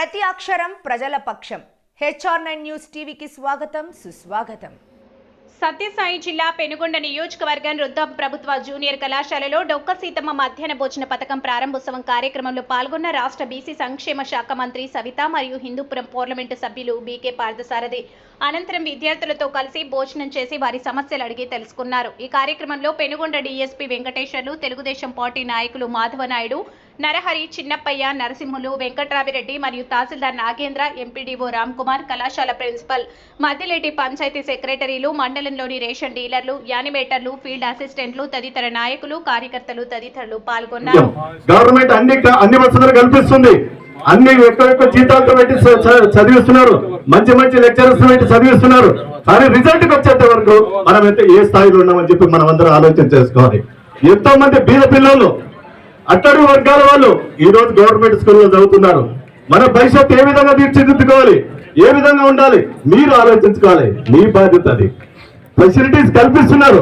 ప్రతి అక్షరం ప్రజల పక్షం. హెచ్ఆర్ నైన్ న్యూస్ టీవీకి స్వాగతం సుస్వాగతం. సత్యసాయి జిల్లా పెనుగొండ నియోజకవర్గం వృద్ధాప్ ప్రభుత్వ జూనియర్ కళాశాలలో డొక్క సీతమ్మ మధ్యాహ్న భోజన పథకం ప్రారంభోత్సవం కార్యక్రమంలో పాల్గొన్న రాష్ట్ర బీసీ సంక్షేమ శాఖ మంత్రి సవిత మరియు హిందూపురం పార్లమెంటు సభ్యులు బీకే పార్థసారథి. అనంతరం విద్యార్థులతో కలిసి భోజనం చేసి వారి సమస్యలు అడిగి తెలుసుకున్నారు. ఈ కార్యక్రమంలో పెనుగొండ డీఎస్పీ వెంకటేశ్వర్లు తెలుగుదేశం పార్టీ నాయకులు మాధవనాయుడు నరహరి చిన్నప్పయ్య నరసింహులు వెంకట్రామిరెడ్డి మరియు తహసీల్దార్ నాగేంద్ర ఎంపీడీఓ రామ్ కుమార్ కళాశాల ప్రిన్సిపల్ మద్దిలేటి పంచాయతీ సెక్రటరీలు మండలంలోని రేషన్ డీలర్లు యానిమేటర్లు ఫీల్డ్ అసిస్టెంట్లు తదితర నాయకులు కార్యకర్తలు తదితరులు పాల్గొన్నారు. గవర్నమెంట్ అన్ని అన్ని వసతులు కల్పిస్తుంది. అన్ని ఎక్కువ జీతాలతో పెట్టి చదివిస్తున్నారు. మంచి మంచి లెక్చరర్స్ పెట్టి చదివిస్తున్నారు. కానీ రిజల్ట్కి వచ్చేంత వరకు మనం ఎంత ఏ స్థాయిలో ఉన్నామని చెప్పి మనం అందరం ఆలోచన చేసుకోవాలి. ఎంతో మంది బీద పిల్లలు అట్టడుగు వర్గాల వాళ్ళు ఈ రోజు గవర్నమెంట్ స్కూల్లో చదువుతున్నారు. మన భవిష్యత్తు ఏ విధంగా తీర్చిదిద్దుకోవాలి? ఏ విధంగా ఉండాలి? మీరు ఆలోచించుకోవాలి. మీ బాధ్యత అది. ఫెసిలిటీస్ కల్పిస్తున్నారు.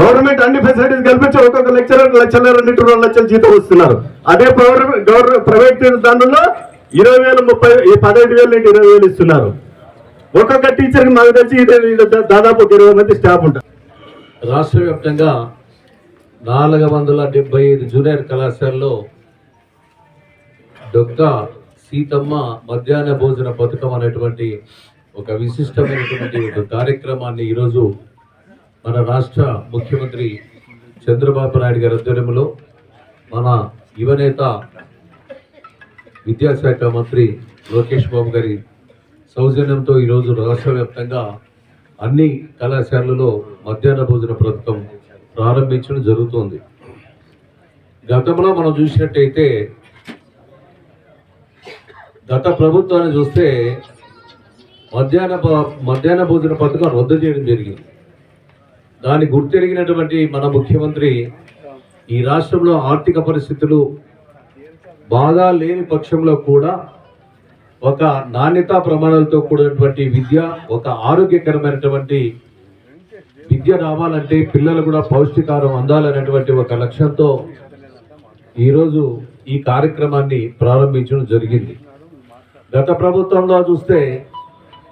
గవర్నమెంట్ అన్ని ఫెసిలిటీస్ కల్పించి ఒక్కొక్క లెక్చరర్ లక్షల రెండు రెండు లక్షల జీతం వస్తున్నారు అదే గవర్నమెంట్ ప్రైవేట్ దానిలో ఇరవై వేలు ముప్పై పదహైదు వేలు నుండి ఇరవై వేలు ఇస్తున్నారు. ఒక్కొక్క టీచర్కి మాకు తెలిసి ఇదే దాదాపు ఒక ఇరవై మంది స్టాఫ్ ఉంటారు. రాష్ట్ర వ్యాప్తంగా నాలుగు వందల డెబ్బై ఐదు జూనియర్ కళాశాలలో డొక్క సీతమ్మ మధ్యాహ్న భోజన పథకం అనేటువంటి ఒక విశిష్టమైనటువంటి ఒక కార్యక్రమాన్ని ఈరోజు మన రాష్ట్ర ముఖ్యమంత్రి చంద్రబాబు నాయుడు గారి ఆధ్వర్యంలో మన యువనేత విద్యాశాఖ మంత్రి లోకేష్ బాబు గారి సౌజన్యంతో ఈరోజు రాష్ట్ర వ్యాప్తంగా అన్ని కళాశాలలో మధ్యాహ్న భోజన పథకం ప్రారంభించడం జరుగుతోంది. గతంలో మనం చూసినట్టయితే గత ప్రభుత్వాన్ని చూస్తే మధ్యాహ్న భ- మధ్యాహ్న భోజన పథకం రద్దు చేయడం జరిగింది. దాన్ని గుర్తెరిగినటువంటి మన ముఖ్యమంత్రి ఈ రాష్ట్రంలో ఆర్థిక పరిస్థితులు బాగా లేని పక్షంలో కూడా ఒక నాణ్యతా ప్రమాణాలతో కూడినటువంటి విద్య ఒక ఆరోగ్యకరమైనటువంటి విద్య రావాలంటే పిల్లలు కూడా పౌష్టికారం అందాలనేటువంటి ఒక లక్ష్యంతో ఈరోజు ఈ కార్యక్రమాన్ని ప్రారంభించడం జరిగింది. గత ప్రభుత్వంలో చూస్తే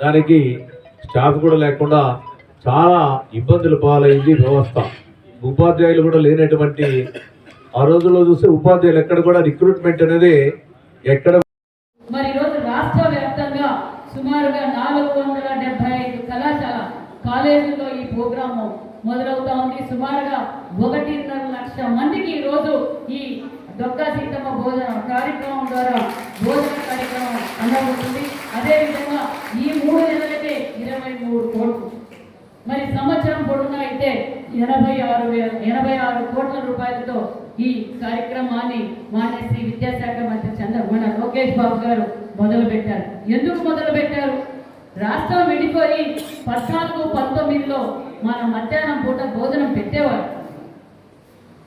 దానికి స్టాఫ్ కూడా లేకుండా చాలా ఇబ్బందులు పాలైంది వ్యవస్థ. ఉపాధ్యాయులు కూడా లేనటువంటి ఆ రోజుల్లో చూస్తే ఉపాధ్యాయులు ఎక్కడ కూడా రిక్రూట్మెంట్ అనేది ఎక్కడ మరి రాష్ట్ర వ్యాప్తంగా సుమారుగా నాలుగు వందల డెబ్బై కాలేజీలో ఈ ప్రోగ్రాము మొదలవుతా ఉంది సుమారుగా ఒకటిన్నర లక్ష మందికి ఈరోజు ఈ దొక్కా సీతమ్మ భోజన కార్యక్రమం ద్వారా భోజన కార్యక్రమం అందబోతుంది అదేవిధంగా ఈ మూడు నెలలకే ఇరవై మూడు కోట్లు. మరి సంవత్సరం పొడుగునా అయితే ఎనభై ఆరు వేల ఎనభై ఆరు కోట్ల రూపాయలతో ఈ కార్యక్రమాన్ని మానేసి విద్యాశాఖ మంత్రి చంద్ర మన లోకేష్ బాబు గారు మొదలుపెట్టారు. ఎందుకు మొదలుపెట్టారు? రాష్ట్రం విడిపోయి పద్నాలుగు పంతొమ్మిదిలో మన మధ్యాహ్నం పూట భోజనం పెట్టేవారు.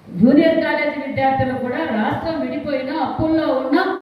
జూనియర్ కాలేజీ విద్యార్థులు కూడా రాష్ట్రం విడిపోయిన అప్పుల్లో ఉన్న